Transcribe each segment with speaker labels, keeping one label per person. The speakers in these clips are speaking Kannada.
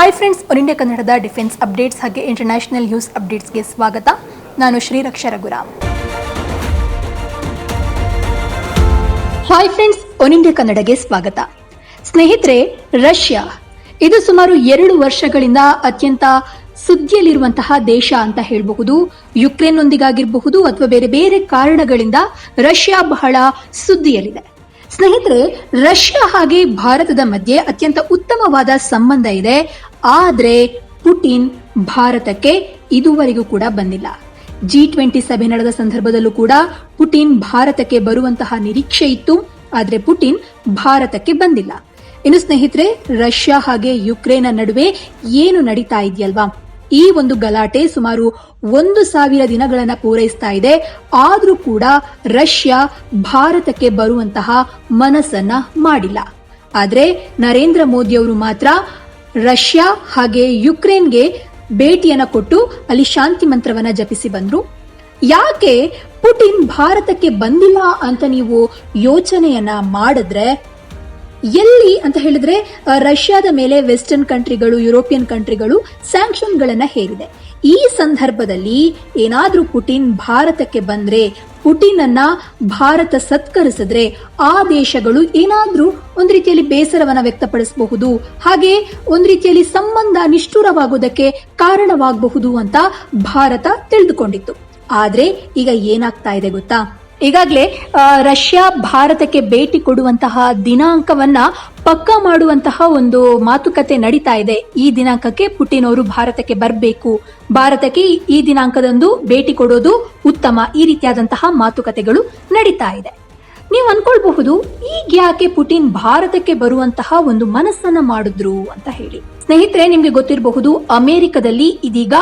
Speaker 1: ಹಾಯ್ ಫ್ರೆಂಡ್ಸ್ ಒನ್ ಇಂಡಿಯಾ ಕನ್ನಡದ ಡಿಫೆನ್ಸ್ ಅಪ್ಡೇಟ್ಸ್ ಹಾಗೆ ಇಂಟರ್ನ್ಯಾಷನಲ್ ನ್ಯೂಸ್ ಅಪ್ಡೇಟ್ಸ್ಗೆ ಸ್ವಾಗತ. ನಾನು Shreeraksha Raghuram. Hi friends One India ಕನ್ನಡಗೆ ಸ್ವಾಗತ. ಸ್ನೇಹಿತರೆ, ರಷ್ಯಾ. ಇದು ಸುಮಾರು ಎರಡು ವರ್ಷಗಳಿಂದ ಅತ್ಯಂತ ಸುದ್ದಿಯಲ್ಲಿರುವಂತಹ ದೇಶ ಅಂತ ಹೇಳಬಹುದು. ಯುಕ್ರೇನ್ನೊಂದಿಗಾಗಿರಬಹುದು ಅಥವಾ ಬೇರೆ ಬೇರೆ ಕಾರಣಗಳಿಂದ ರಷ್ಯಾ ಬಹಳ ಸುದ್ದಿಯಲ್ಲಿದೆ. ಸ್ನೇಹಿತರೆ, ರಷ್ಯಾ ಹಾಗೆ ಭಾರತದ ಮಧ್ಯೆ ಅತ್ಯಂತ ಉತ್ತಮವಾದ ಸಂಬಂಧ ಇದೆ. ಆದ್ರೆ ಪುಟಿನ್ ಭಾರತಕ್ಕೆ ಇದುವರೆಗೂ ಕೂಡ ಬಂದಿಲ್ಲ. ಜಿ ಟ್ವೆಂಟಿ ಸಭೆ ನಡೆದ ಸಂದರ್ಭದಲ್ಲೂ ಕೂಡ ಪುಟಿನ್ ಭಾರತಕ್ಕೆ ಬರುವಂತಹ ನಿರೀಕ್ಷೆ ಇತ್ತು, ಆದರೆ ಪುಟಿನ್ ಭಾರತಕ್ಕೆ ಬಂದಿಲ್ಲ. ಇನ್ನು ಸ್ನೇಹಿತರೆ, ರಷ್ಯಾ ಹಾಗೆ ಯುಕ್ರೇನ್ ನಡುವೆ ಏನು ನಡೀತಾ ಇದೆಯಲ್ವಾ? ಈ ಒಂದು ಗಲಾಟೆ ಸುಮಾರು ಒಂದು ಸಾವಿರ ದಿನಗಳನ್ನು ಪೂರೈಸ್ತಾ ಇದೆ. ಆದರೂ ಕೂಡ ರಷ್ಯಾ ಭಾರತಕ್ಕೆ ಬರುವಂತಹ ಮನಸ್ಸನ್ನ ಮಾಡಿಲ್ಲ. ಆದರೆ ನರೇಂದ್ರ ಮೋದಿ ಅವರು ಮಾತ್ರ ರಷ್ಯಾ ಹಾಗೆ ಯುಕ್ರೇನ್ಗೆ ಭೇಟಿಯನ್ನು ಕೊಟ್ಟು ಅಲ್ಲಿ ಶಾಂತಿ ಮಂತ್ರವನ್ನ ಜಪಿಸಿ ಬಂದರು. ಯಾಕೆ ಪುಟಿನ್ ಭಾರತಕ್ಕೆ ಬಂದಿಲ್ಲ ಅಂತ ನೀವು ಯೋಚನೆಯನ್ನ ಮಾಡಿದ್ರೆ? ಎಲ್ಲಿ ಅಂತ ಹೇಳಿದ್ರೆ ರಷ್ಯಾದ ಮೇಲೆ ವೆಸ್ಟರ್ನ್ ಕಂಟ್ರಿಗಳು, ಯುರೋಪಿಯನ್ ಕಂಟ್ರಿಗಳು ಸ್ಯಾಂಕ್ಷನ್ಗಳನ್ನ ಹೇರಿದೆ. ಈ ಸಂದರ್ಭದಲ್ಲಿ ಏನಾದ್ರೂ ಪುಟಿನ್ ಭಾರತಕ್ಕೆ ಬಂದ್ರೆ ಪುಟಿನ್ ಅನ್ನ ಭಾರತ ಸತ್ಕರಿಸಿದ್ರೆ ಆ ದೇಶಗಳು ಏನಾದ್ರೂ ಒಂದ್ ರೀತಿಯಲ್ಲಿ ಬೇಸರವನ್ನ ವ್ಯಕ್ತಪಡಿಸಬಹುದು. ಹಾಗೆ ಒಂದ್ ರೀತಿಯಲ್ಲಿ ಸಂಬಂಧ ನಿಷ್ಠುರವಾಗುವುದಕ್ಕೆ ಕಾರಣವಾಗಬಹುದು ಅಂತ ಭಾರತ ತಿಳಿದುಕೊಂಡಿತ್ತು. ಆದ್ರೆ ಈಗ ಏನಾಗ್ತಾ ಇದೆ ಗೊತ್ತಾ? ಈಗಾಗಲೇ ರಷ್ಯಾ ಭಾರತಕ್ಕೆ ಭೇಟಿ ಕೊಡುವಂತಹ ದಿನಾಂಕವನ್ನ ಪಕ್ಕಾ ಮಾಡುವಂತಹ ಒಂದು ಮಾತುಕತೆ ನಡೀತಾ ಇದೆ. ಈ ದಿನಾಂಕಕ್ಕೆ ಪುಟಿನ್ ಅವರು ಭಾರತಕ್ಕೆ ಬರಬೇಕು. ಭಾರತಕ್ಕೆ ಈ ದಿನಾಂಕದಂದು ಭೇಟಿ ಕೊಡೋದು ಉತ್ತಮ. ಈ ರೀತಿಯಾದಂತಹ ಮಾತುಕತೆಗಳು ನಡೀತಾ ಇದೆ. ನೀವು ಅನ್ಕೊಳ್ಬಹುದು, ಈಗ ಯಾಕೆ ಪುಟಿನ್ ಭಾರತಕ್ಕೆ ಬರುವಂತಹ ಒಂದು ಮನಸ್ಸನ್ನ ಮಾಡಿದ್ರು ಅಂತ ಹೇಳಿ. ಸ್ನೇಹಿತರೆ, ನಿಮ್ಗೆ ಗೊತ್ತಿರಬಹುದು, ಅಮೆರಿಕದಲ್ಲಿ ಇದೀಗ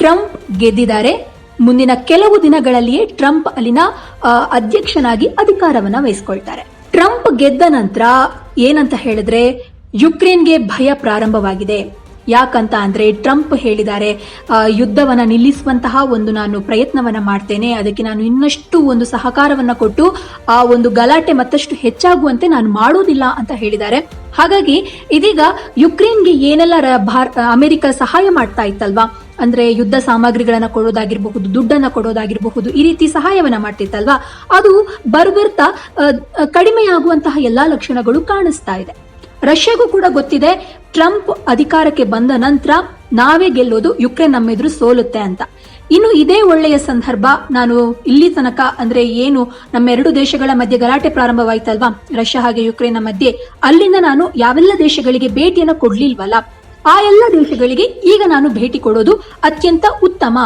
Speaker 1: ಟ್ರಂಪ್ ಗೆದ್ದಿದ್ದಾರೆ. ಮುಂದಿನ ಕೆಲವು ದಿನಗಳಲ್ಲಿಯೇ ಟ್ರಂಪ್ ಅಲ್ಲಿನ ಅಧ್ಯಕ್ಷನಾಗಿ ಅಧಿಕಾರವನ್ನ ವಹಿಸಿಕೊಳ್ತಾರೆ. ಟ್ರಂಪ್ ಗೆದ್ದ ನಂತರ ಏನಂತ ಹೇಳಿದ್ರೆ, ಯುಕ್ರೇನ್ಗೆ ಭಯ ಪ್ರಾರಂಭವಾಗಿದೆ. ಯಾಕಂತ ಅಂದ್ರೆ ಟ್ರಂಪ್ ಹೇಳಿದ್ದಾರೆ ಯುದ್ಧವನ್ನ ನಿಲ್ಲಿಸುವಂತಹ ಒಂದು ನಾನು ಪ್ರಯತ್ನವನ್ನ ಮಾಡ್ತೇನೆ, ಅದಕ್ಕೆ ನಾನು ಇನ್ನಷ್ಟು ಒಂದು ಸಹಕಾರವನ್ನ ಕೊಟ್ಟು, ಆ ಒಂದು ಗಲಾಟೆ ಮತ್ತಷ್ಟು ಹೆಚ್ಚಾಗುವಂತೆ ನಾನು ಮಾಡೋದಿಲ್ಲ ಅಂತ ಹೇಳಿದ್ದಾರೆ. ಹಾಗಾಗಿ ಇದೀಗ ಯುಕ್ರೇನ್ಗೆ ಏನೆಲ್ಲ ಭಾರ- ಅಮೆರಿಕ ಸಹಾಯ ಮಾಡ್ತಾ ಇತ್ತಲ್ವಾ ಅಂದ್ರೆ ಯುದ್ಧ ಸಾಮಗ್ರಿಗಳನ್ನ ಕೊಡೋದಾಗಿರಬಹುದು, ದುಡ್ಡನ್ನ ಕೊಡೋದಾಗಿರಬಹುದು, ಈ ರೀತಿ ಸಹಾಯವನ್ನ ಮಾಡ್ತಿತ್ತಲ್ವಾ? ಅದು ಬರ್ಬರ್ತಾ ಕಡಿಮೆಯಾಗುವಂತಹ ಎಲ್ಲಾ ಲಕ್ಷಣಗಳು ಕಾಣಿಸ್ತಾ ಇದೆ. ರಷ್ಯಾಗೂ ಕೂಡ ಗೊತ್ತಿದೆ, ಟ್ರಂಪ್ ಅಧಿಕಾರಕ್ಕೆ ಬಂದ ನಂತರ ನಾವೇ ಗೆಲ್ಲೋದು, ಯುಕ್ರೇನ್ ನಮ್ಮೆದುರು ಸೋಲುತ್ತೆ ಅಂತ. ಇನ್ನು ಇದೇ ಒಳ್ಳೆಯ ಸಂದರ್ಭ, ನಾನು ಇಲ್ಲಿ ತನಕ ಅಂದ್ರೆ ಏನು, ನಮ್ಮ ಎರಡು ದೇಶಗಳ ಮಧ್ಯೆ ಗಲಾಟೆ ಪ್ರಾರಂಭವಾಯ್ತಲ್ವಾ? ರಷ್ಯಾ ಹಾಗೆ ಯುಕ್ರೇನ್ನ ಮಧ್ಯೆ. ಅಲ್ಲಿಂದ ನಾನು ಯಾವೆಲ್ಲ ದೇಶಗಳಿಗೆ ಭೇಟಿಯನ್ನು ಕೊಡ್ಲಿಲ್ವಲ್ಲ? ಆ ಎಲ್ಲ ದೇಶಗಳಿಗೆ ಈಗ ನಾನು ಭೇಟಿ ಕೊಡೋದು ಅತ್ಯಂತ ಉತ್ತಮ.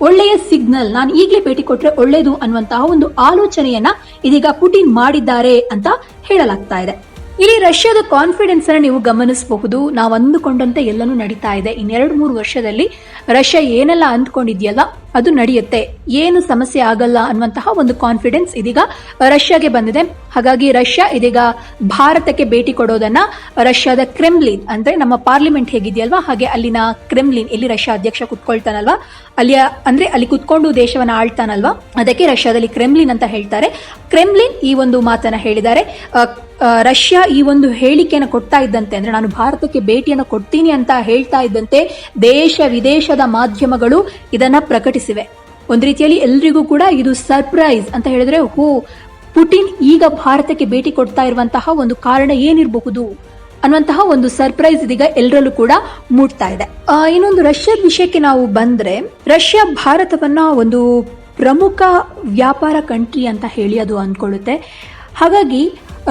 Speaker 1: ಒಳ್ಳೆಯ ಸಿಗ್ನಲ್. ನಾನು ಈಗಲೇ ಭೇಟಿ ಕೊಟ್ರೆ ಒಳ್ಳೆಯದು ಅನ್ನುವಂತಹ ಒಂದು ಆಲೋಚನೆಯನ್ನ ಇದೀಗ ಪುಟಿನ್ ಮಾಡಿದ್ದಾರೆ ಅಂತ ಹೇಳಲಾಗ್ತಾ ಇದೆ. ಇಲ್ಲಿ ರಷ್ಯಾದ ಕಾನ್ಫಿಡೆನ್ಸ್ ಅನ್ನ ನೀವು ಗಮನಿಸಬಹುದು. ನಾವು ಅಂದುಕೊಂಡಂತೆ ಎಲ್ಲನೂ ನಡೀತಾ ಇದೆ. ಇನ್ನೆರಡು ಮೂರು ವರ್ಷದಲ್ಲಿ ರಷ್ಯಾ ಏನೆಲ್ಲ ಅಂದ್ಕೊಂಡಿದ್ಯಲ್ಲ, ಅದು ನಡೆಯುತ್ತೆ. ಏನು ಸಮಸ್ಯೆ ಆಗಲ್ಲ ಅನ್ನುವಂತಹ ಒಂದು ಕಾನ್ಫಿಡೆನ್ಸ್ ಇದೀಗ ರಷ್ಯಾಗೆ ಬಂದಿದೆ. ಹಾಗಾಗಿ ರಷ್ಯಾ ಇದೀಗ ಭಾರತಕ್ಕೆ ಭೇಟಿ ಕೊಡೋದನ್ನ ರಷ್ಯಾದ ಕ್ರೆಮ್ಲಿನ್ ಅಂದ್ರೆ ನಮ್ಮ ಪಾರ್ಲಿಮೆಂಟ್ ಹೇಗಿದೆಯಲ್ವಾ? ಹಾಗೆ ಅಲ್ಲಿನ ಕ್ರೆಮ್ಲಿನ್ ಇಲ್ಲಿ ರಷ್ಯಾ ಅಧ್ಯಕ್ಷ ಕುತ್ಕೊಳ್ತಾನಲ್ವಾ? ಅಲ್ಲಿಯ ಅಂದ್ರೆ ಅಲ್ಲಿ ಕುತ್ಕೊಂಡು ದೇಶವನ್ನ ಆಳ್ತಾನಲ್ವಾ? ಅದಕ್ಕೆ ರಷ್ಯಾದಲ್ಲಿ ಕ್ರೆಮ್ಲಿನ್ ಅಂತ ಹೇಳ್ತಾರೆ. ಕ್ರೆಮ್ಲಿನ್ ಈ ಒಂದು ಮಾತನ್ನ ಹೇಳಿದ್ದಾರೆ. ರಷ್ಯಾ ಈ ಒಂದು ಹೇಳಿಕೆಯನ್ನು ಕೊಡ್ತಾ ಇದ್ದಂತೆ ಅಂದ್ರೆ ನಾನು ಭಾರತಕ್ಕೆ ಭೇಟಿಯನ್ನು ಕೊಡ್ತೀನಿ ಅಂತ ಹೇಳ್ತಾ ಇದ್ದಂತೆ ದೇಶ ವಿದೇಶದ ಮಾಧ್ಯಮಗಳು ಇದನ್ನ ಪ್ರಕಟಿಸಿವೆ. ಒಂದ್ ರೀತಿಯಲ್ಲಿ ಎಲ್ರಿಗೂ ಕೂಡ ಇದು ಸರ್ಪ್ರೈಸ್ ಅಂತ ಹೇಳಿದ್ರೆ, ಹೋ, ಪುಟಿನ್ ಈಗ ಭಾರತಕ್ಕೆ ಭೇಟಿ ಕೊಡ್ತಾ ಇರುವಂತಹ ಒಂದು ಕಾರಣ ಏನಿರಬಹುದು ಅನ್ನುವಂತಹ ಒಂದು ಸರ್ಪ್ರೈಸ್ ಇದೀಗ ಎಲ್ಲರಲ್ಲೂ ಕೂಡ ಮೂಡ್ತಾ ಇದೆ. ಇನ್ನೊಂದು ರಷ್ಯಾ ವಿಷಯಕ್ಕೆ ನಾವು ಬಂದ್ರೆ, ರಷ್ಯಾ ಭಾರತವನ್ನ ಒಂದು ಪ್ರಮುಖ ವ್ಯಾಪಾರ ಕಂಟ್ರಿ ಅಂತ ಹೇಳಿ ಅದು ಅಂದ್ಕೊಳ್ಳುತ್ತೆ. ಹಾಗಾಗಿ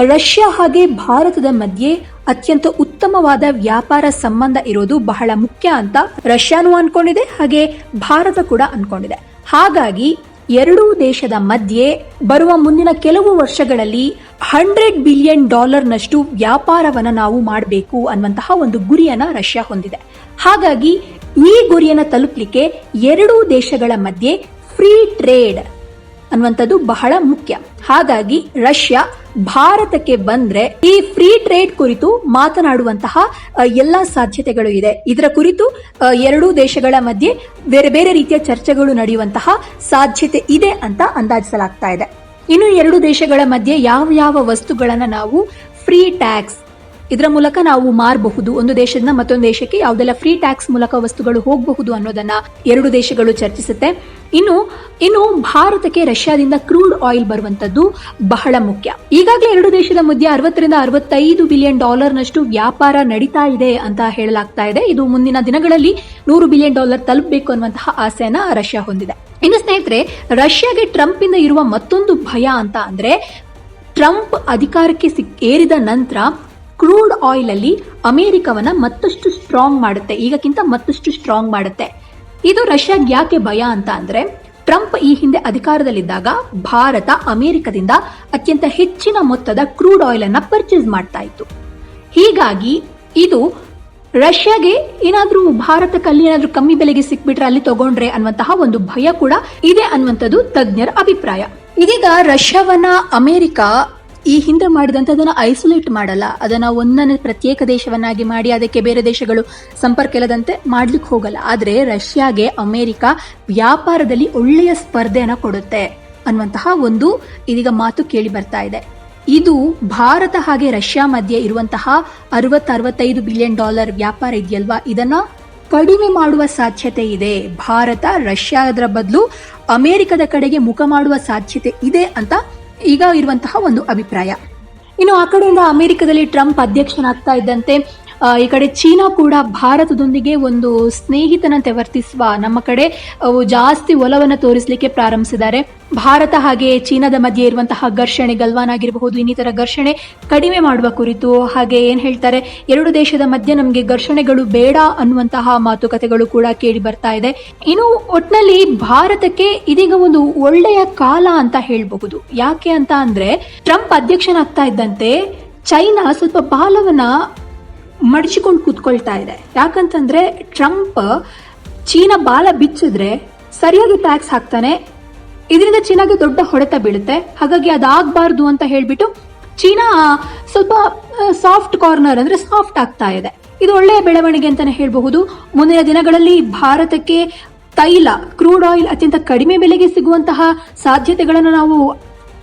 Speaker 1: ರಷ್ಯಾ ಹಾಗೆ ಭಾರತದ ಮಧ್ಯೆ ಅತ್ಯಂತ ಉತ್ತಮವಾದ ವ್ಯಾಪಾರ ಸಂಬಂಧ ಇರೋದು ಬಹಳ ಮುಖ್ಯ ಅಂತ ರಷ್ಯಾನು ಅನ್ಕೊಂಡಿದೆ, ಹಾಗೆ ಭಾರತ ಕೂಡ ಅನ್ಕೊಂಡಿದೆ. ಹಾಗಾಗಿ ಎರಡೂ ದೇಶದ ಮಧ್ಯೆ ಬರುವ ಮುಂದಿನ ಕೆಲವು ವರ್ಷಗಳಲ್ಲಿ ಹಂಡ್ರೆಡ್ ಬಿಲಿಯನ್ ಡಾಲರ್ನಷ್ಟು ವ್ಯಾಪಾರವನ್ನು ನಾವು ಮಾಡಬೇಕು ಅನ್ನುವಂತಹ ಒಂದು ಗುರಿಯನ್ನ ರಷ್ಯಾ ಹೊಂದಿದೆ. ಹಾಗಾಗಿ ಈ ಗುರಿಯನ್ನು ತಲುಪಲಿಕ್ಕೆ ಎರಡೂ ದೇಶಗಳ ಮಧ್ಯೆ ಫ್ರೀ ಟ್ರೇಡ್ ಅನ್ನುವಂಥದ್ದು ಬಹಳ ಮುಖ್ಯ. ಹಾಗಾಗಿ ರಷ್ಯಾ ಭಾರತಕ್ಕೆ ಬಂದ್ರೆ ಈ ಫ್ರೀ ಟ್ರೇಡ್ ಕುರಿತು ಮಾತನಾಡುವಂತಹ ಎಲ್ಲಾ ಸಾಧ್ಯತೆಗಳು ಇದೆ. ಇದರ ಕುರಿತು ಎರಡೂ ದೇಶಗಳ ಮಧ್ಯೆ ಬೇರೆ ಬೇರೆ ರೀತಿಯ ಚರ್ಚೆಗಳು ನಡೆಯುವಂತಹ ಸಾಧ್ಯತೆ ಇದೆ ಅಂತ ಅಂದಾಜಿಸಲಾಗ್ತಾ ಇದೆ. ಇನ್ನು ಎರಡು ದೇಶಗಳ ಮಧ್ಯೆ ಯಾವ ಯಾವ ವಸ್ತುಗಳನ್ನು ನಾವು ಫ್ರೀ ಟ್ಯಾಕ್ಸ್ ಇದರ ಮೂಲಕ ನಾವು ಮಾರಬಹುದು. ಒಂದು ದೇಶದಿಂದ ಮತ್ತೊಂದು ದೇಶಕ್ಕೆ ಯಾವುದೆಲ್ಲ ಫ್ರೀ ಟ್ಯಾಕ್ಸ್ ಮೂಲಕ ವಸ್ತುಗಳು ಹೋಗಬಹುದು ಅನ್ನೋದನ್ನ ಎರಡು ದೇಶಗಳು ಚರ್ಚಿಸುತ್ತೆ. ಇನ್ನು ಇನ್ನು ಭಾರತಕ್ಕೆ ರಷ್ಯಾದಿಂದ ಕ್ರೂಡ್ ಆಯಿಲ್ ಬರುವಂತದ್ದು ಬಹಳ ಮುಖ್ಯ. ಈಗಾಗಲೇ ಎರಡು ದೇಶದ ಮಧ್ಯೆ ಅರವತ್ತರಿಂದ ಅರವತ್ತೈದು ಬಿಲಿಯನ್ ಡಾಲರ್ನಷ್ಟು ವ್ಯಾಪಾರ ನಡೀತಾ ಇದೆ ಅಂತ ಹೇಳಲಾಗ್ತಾ ಇದೆ. ಇದು ಮುಂದಿನ ದಿನಗಳಲ್ಲಿ ನೂರು ಬಿಲಿಯನ್ ಡಾಲರ್ ತಲುಪಬೇಕು ಅನ್ನುವಂತಹ ಆಸೆಯನ್ನ ರಷ್ಯಾ ಹೊಂದಿದೆ. ಇನ್ನು ಸ್ನೇಹಿತರೆ, ರಷ್ಯಾಗೆ ಟ್ರಂಪ್ ಇಂದ ಇರುವ ಮತ್ತೊಂದು ಭಯ ಅಂತ ಅಂದ್ರೆ, ಟ್ರಂಪ್ ಅಧಿಕಾರಕ್ಕೆ ಏರಿದ ನಂತರ ಕ್ರೂಡ್ ಆಯಿಲ್ ಅಲ್ಲಿ ಅಮೆರಿಕವನ್ನ ಮತ್ತಷ್ಟು ಸ್ಟ್ರಾಂಗ್ ಮಾಡುತ್ತೆ. ಈಗಕ್ಕಿಂತ ಮತ್ತಷ್ಟು ಸ್ಟ್ರಾಂಗ್ ಮಾಡುತ್ತೆ. ಇದು ರಷ್ಯಾಗೆ ಯಾಕೆ ಭಯ ಅಂತ ಅಂದ್ರೆ, ಟ್ರಂಪ್ ಈ ಹಿಂದೆ ಅಧಿಕಾರದಲ್ಲಿದ್ದಾಗ ಭಾರತ ಅಮೆರಿಕದಿಂದ ಅತ್ಯಂತ ಹೆಚ್ಚಿನ ಮೊತ್ತದ ಕ್ರೂಡ್ ಆಯಿಲ್ ಅನ್ನ ಪರ್ಚೇಸ್ ಮಾಡ್ತಾ ಇತ್ತು. ಹೀಗಾಗಿ ಇದು ರಷ್ಯಾಗೆ ಏನಾದ್ರೂ ಭಾರತಕ್ಕೆ ಅಲ್ಲಿ ಏನಾದ್ರೂ ಕಮ್ಮಿ ಬೆಲೆಗೆ ಸಿಕ್ಬಿಟ್ರೆ ಅಲ್ಲಿ ತಗೊಂಡ್ರೆ ಅನ್ನುವಂತಹ ಒಂದು ಭಯ ಕೂಡ ಇದೆ ಅನ್ನುವಂಥದ್ದು ತಜ್ಞರ ಅಭಿಪ್ರಾಯ. ಇದೀಗ ರಷ್ಯಾವನ್ನ ಅಮೆರಿಕ ಈ ಹಿಂದೆ ಮಾಡಿದಂಥದ್ದನ್ನ ಐಸೋಲೇಟ್ ಮಾಡಲ್ಲ. ಅದನ್ನ ಒಂದನೇ ಪ್ರತ್ಯೇಕ ದೇಶವನ್ನಾಗಿ ಮಾಡಿ ಅದಕ್ಕೆ ಬೇರೆ ದೇಶಗಳು ಸಂಪರ್ಕ ಇಲ್ಲದಂತೆ ಮಾಡ್ಲಿಕ್ಕೆ ಹೋಗಲ್ಲ. ಆದರೆ ರಷ್ಯಾಗೆ ಅಮೆರಿಕ ವ್ಯಾಪಾರದಲ್ಲಿ ಒಳ್ಳೆಯ ಸ್ಪರ್ಧೆಯನ್ನು ಕೊಡುತ್ತೆ ಅನ್ನುವಂತಹ ಒಂದು ಇದೀಗ ಮಾತು ಕೇಳಿ ಬರ್ತಾ ಇದೆ. ಇದು ಭಾರತ ಹಾಗೆ ರಷ್ಯಾ ಮಧ್ಯೆ ಇರುವಂತಹ ಅರವತ್ತು ಅರವತ್ತೈದು ಬಿಲಿಯನ್ ಡಾಲರ್ ವ್ಯಾಪಾರ ಇದೆಯಲ್ವಾ? ಇದನ್ನ ಕಡಿಮೆ ಮಾಡುವ ಸಾಧ್ಯತೆ ಇದೆ. ಭಾರತ ರಷ್ಯಾದ ಬದಲು ಅಮೆರಿಕದ ಕಡೆಗೆ ಮುಖ ಮಾಡುವ ಸಾಧ್ಯತೆ ಇದೆ ಅಂತ ಈಗ ಇರುವಂತಹ ಒಂದು ಅಭಿಪ್ರಾಯ. ಇನ್ನು ಆ ಕಡೆಯಿಂದ ಅಮೆರಿಕದಲ್ಲಿ ಟ್ರಂಪ್ ಅಧ್ಯಕ್ಷನಾಗ್ತಾ ಇದ್ದಂತೆ ಈ ಕಡೆ ಚೀನಾ ಕೂಡ ಭಾರತದೊಂದಿಗೆ ಒಂದು ಸ್ನೇಹಿತನಂತೆ ವರ್ತಿಸುವ ನಮ್ಮ ಕಡೆ ಜಾಸ್ತಿ ಒಲವನ್ನು ತೋರಿಸಲಿಕ್ಕೆ ಪ್ರಾರಂಭಿಸಿದ್ದಾರೆ. ಭಾರತ ಹಾಗೆ ಚೀನಾದ ಮಧ್ಯೆ ಇರುವಂತಹ ಘರ್ಷಣೆ, ಗಲ್ವಾನ್ ಆಗಿರಬಹುದು, ಇನ್ನಿತರ ಘರ್ಷಣೆ ಕಡಿಮೆ ಮಾಡುವ ಕುರಿತು ಹಾಗೆ ಏನ್ ಹೇಳ್ತಾರೆ, ಎರಡು ದೇಶದ ಮಧ್ಯೆ ನಮಗೆ ಘರ್ಷಣೆಗಳು ಬೇಡ ಅನ್ನುವಂತಹ ಮಾತುಕತೆಗಳು ಕೂಡ ಕೇಳಿ ಬರ್ತಾ ಇದೆ. ಇನ್ನು ಒಟ್ನಲ್ಲಿ ಭಾರತಕ್ಕೆ ಇದೀಗ ಒಂದು ಒಳ್ಳೆಯ ಕಾಲ ಅಂತ ಹೇಳಬಹುದು. ಯಾಕೆ ಅಂತ ಅಂದ್ರೆ, ಟ್ರಂಪ್ ಅಧ್ಯಕ್ಷನಾಗ್ತಾ ಇದ್ದಂತೆ ಚೈನಾ ಸ್ವಲ್ಪ ಬಾಲವನ್ನ ಮಡಚಿಕೊಂಡು ಕೂತ್ಕೊಳ್ತಾ ಇದೆ. ಯಾಕಂತಂದ್ರೆ ಟ್ರಂಪ್ ಚೀನಾ ಬಾಲ ಬಿಚ್ಚಿದ್ರೆ ಸರಿಯಾಗಿ ಟ್ಯಾಕ್ಸ್ ಹಾಕ್ತಾನೆ. ಇದರಿಂದ ಚೀನಾಗೆ ದೊಡ್ಡ ಹೊಡೆತ ಬೀಳುತ್ತೆ. ಹಾಗಾಗಿ ಅದಾಗಬಾರ್ದು ಅಂತ ಹೇಳ್ಬಿಟ್ಟು ಚೀನಾ ಸ್ವಲ್ಪ ಸಾಫ್ಟ್ ಕಾರ್ನರ್ ಅಂದ್ರೆ ಸಾಫ್ಟ್ ಆಗ್ತಾ ಇದೆ. ಇದು ಒಳ್ಳೆಯ ಬೆಳವಣಿಗೆ ಅಂತಾನೆ ಹೇಳಬಹುದು. ಮುಂದಿನ ದಿನಗಳಲ್ಲಿ ಭಾರತಕ್ಕೆ ತೈಲ, ಕ್ರೂಡ್ ಆಯಿಲ್ ಅತ್ಯಂತ ಕಡಿಮೆ ಬೆಲೆಗೆ ಸಿಗುವಂತಹ ಸಾಧ್ಯತೆಗಳನ್ನು ನಾವು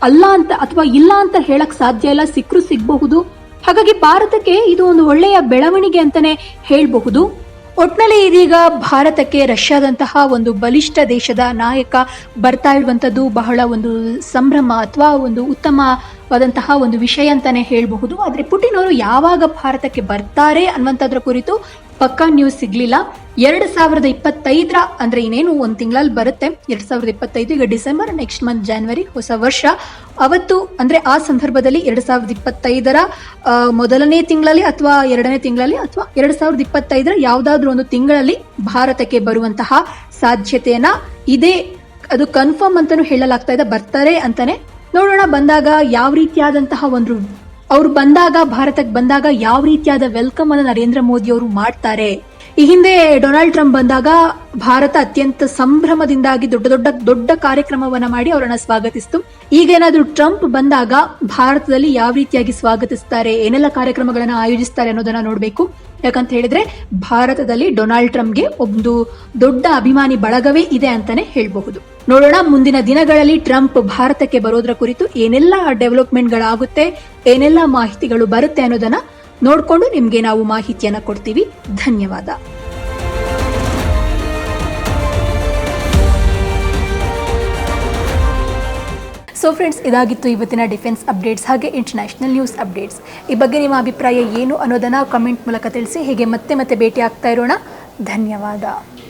Speaker 1: ಅಲ್ಲ ಅಂತ ಅಥವಾ ಇಲ್ಲ ಅಂತ ಹೇಳಕ್ ಸಾಧ್ಯ ಇಲ್ಲ. ಸಿಕ್ಕರೂ ಸಿಗಬಹುದು. ಹಾಗಾಗಿ ಭಾರತಕ್ಕೆ ಇದು ಒಂದು ಒಳ್ಳೆಯ ಬೆಳವಣಿಗೆ ಅಂತಾನೆ ಹೇಳಬಹುದು. ಒಟ್ನಲ್ಲಿ ಇದೀಗ ಭಾರತಕ್ಕೆ ರಷ್ಯಾದಂತಹ ಒಂದು ಬಲಿಷ್ಠ ದೇಶದ ನಾಯಕ ಬರ್ತಾ ಇರುವಂತದ್ದು ಬಹಳ ಒಂದು ಸಂಭ್ರಮ ಅಥವಾ ಒಂದು ಉತ್ತಮವಾದಂತಹ ಒಂದು ವಿಷಯ ಅಂತಾನೆ ಹೇಳಬಹುದು. ಆದ್ರೆ ಪುಟಿನ್ ಅವರು ಯಾವಾಗ ಭಾರತಕ್ಕೆ ಬರ್ತಾರೆ ಅನ್ನುವಂಥದ್ರ ಕುರಿತು ಪಕ್ಕಾ ನ್ಯೂಸ್ ಸಿಗ್ಲಿಲ್ಲ. ಎರಡ್ ಸಾವಿರದ ಇಪ್ಪತ್ತೈದರ ಅಂದ್ರೆ ಇನ್ನೇನು ಒಂದ್ ತಿಂಗಳಲ್ಲಿ ಬರುತ್ತೆ. ಎರಡ್ ಸಾವಿರದ ಇಪ್ಪತ್ತೈದು ಈಗ ಡಿಸೆಂಬರ್ ನೆಕ್ಸ್ಟ್ ಮಂತ್ ಜಾನ್ವರಿ ಹೊಸ ವರ್ಷ. ಅವತ್ತು ಅಂದ್ರೆ ಆ ಸಂದರ್ಭದಲ್ಲಿ ಎರಡ್ ಸಾವಿರದ ಇಪ್ಪತ್ತೈದರ ಮೊದಲನೇ ತಿಂಗಳಲ್ಲಿ ಅಥವಾ ಎರಡನೇ ತಿಂಗಳಲ್ಲಿ ಅಥವಾ ಎರಡ್ ಸಾವಿರದ ಇಪ್ಪತ್ತೈದರ ಯಾವ್ದಾದ್ರು ಒಂದು ತಿಂಗಳಲ್ಲಿ ಭಾರತಕ್ಕೆ ಬರುವಂತಹ ಸಾಧ್ಯತೆಯನ್ನ ಇದೇ, ಅದು ಕನ್ಫರ್ಮ್ ಅಂತಾನು ಹೇಳಲಾಗ್ತಾ ಇದೆ. ಬರ್ತಾರೆ ಅಂತಾನೆ ನೋಡೋಣ. ಬಂದಾಗ ಯಾವ ರೀತಿಯಾದಂತಹ ಒಂದು ಅವ್ರು ಬಂದಾಗ ಭಾರತಕ್ಕೆ ಬಂದಾಗ ಯಾವ ರೀತಿಯಾದ ವೆಲ್ಕಮ್ ಅನ್ನು ನರೇಂದ್ರ ಮೋದಿ ಅವರು ಮಾಡ್ತಾರೆ? ಈ ಹಿಂದೆ ಡೊನಾಲ್ಡ್ ಟ್ರಂಪ್ ಬಂದಾಗ ಭಾರತ ಅತ್ಯಂತ ಸಂಭ್ರಮದಿಂದಾಗಿ ದೊಡ್ಡ ದೊಡ್ಡ ದೊಡ್ಡ ಕಾರ್ಯಕ್ರಮವನ್ನ ಮಾಡಿ ಅವರನ್ನ ಸ್ವಾಗತಿಸಿತು. ಈಗ ಏನಾದ್ರೂ ಟ್ರಂಪ್ ಬಂದಾಗ ಭಾರತದಲ್ಲಿ ಯಾವ ರೀತಿಯಾಗಿ ಸ್ವಾಗತಿಸ್ತಾರೆ, ಏನೆಲ್ಲ ಕಾರ್ಯಕ್ರಮಗಳನ್ನು ಆಯೋಜಿಸ್ತಾರೆ ಅನ್ನೋದನ್ನ ನೋಡಬೇಕು. ಯಾಕಂತ ಹೇಳಿದ್ರೆ ಭಾರತದಲ್ಲಿ ಡೊನಾಲ್ಡ್ ಟ್ರಂಪ್ಗೆ ಒಂದು ದೊಡ್ಡ ಅಭಿಮಾನಿ ಬಳಗವೇ ಇದೆ ಅಂತಾನೆ ಹೇಳಬಹುದು. ನೋಡೋಣ, ಮುಂದಿನ ದಿನಗಳಲ್ಲಿ ಟ್ರಂಪ್ ಭಾರತಕ್ಕೆ ಬರೋದ್ರ ಕುರಿತು ಏನೆಲ್ಲ ಡೆವಲಪ್ಮೆಂಟ್ಗಳಾಗುತ್ತೆ, ಏನೆಲ್ಲ ಮಾಹಿತಿಗಳು ಬರುತ್ತೆ ಅನ್ನೋದನ್ನ ನೋಡ್ಕೊಂಡು ನಿಮಗೆ ನಾವು ಮಾಹಿತಿಯನ್ನು ಕೊಡ್ತೀವಿ. ಧನ್ಯವಾದ. ಸೊ ಫ್ರೆಂಡ್ಸ್ ಇದಾಗಿತ್ತು ಇವತ್ತಿನ ಡಿಫೆನ್ಸ್ ಅಪ್ಡೇಟ್ಸ್ ಹಾಗೆ ಇಂಟರ್ನ್ಯಾಷನಲ್ ನ್ಯೂಸ್ ಅಪ್ಡೇಟ್ಸ್ ಈ ಬಗ್ಗೆ ನಿಮ್ಮ ಅಭಿಪ್ರಾಯ ಏನು ಅನ್ನೋದನ್ನು ಕಮೆಂಟ್ ಮೂಲಕ ತಿಳಿಸಿ, ಹೇಗೆ ಮತ್ತೆ ಮತ್ತೆ ಭೇಟಿ ಆಗ್ತಾ ಇರೋಣ. ಧನ್ಯವಾದ.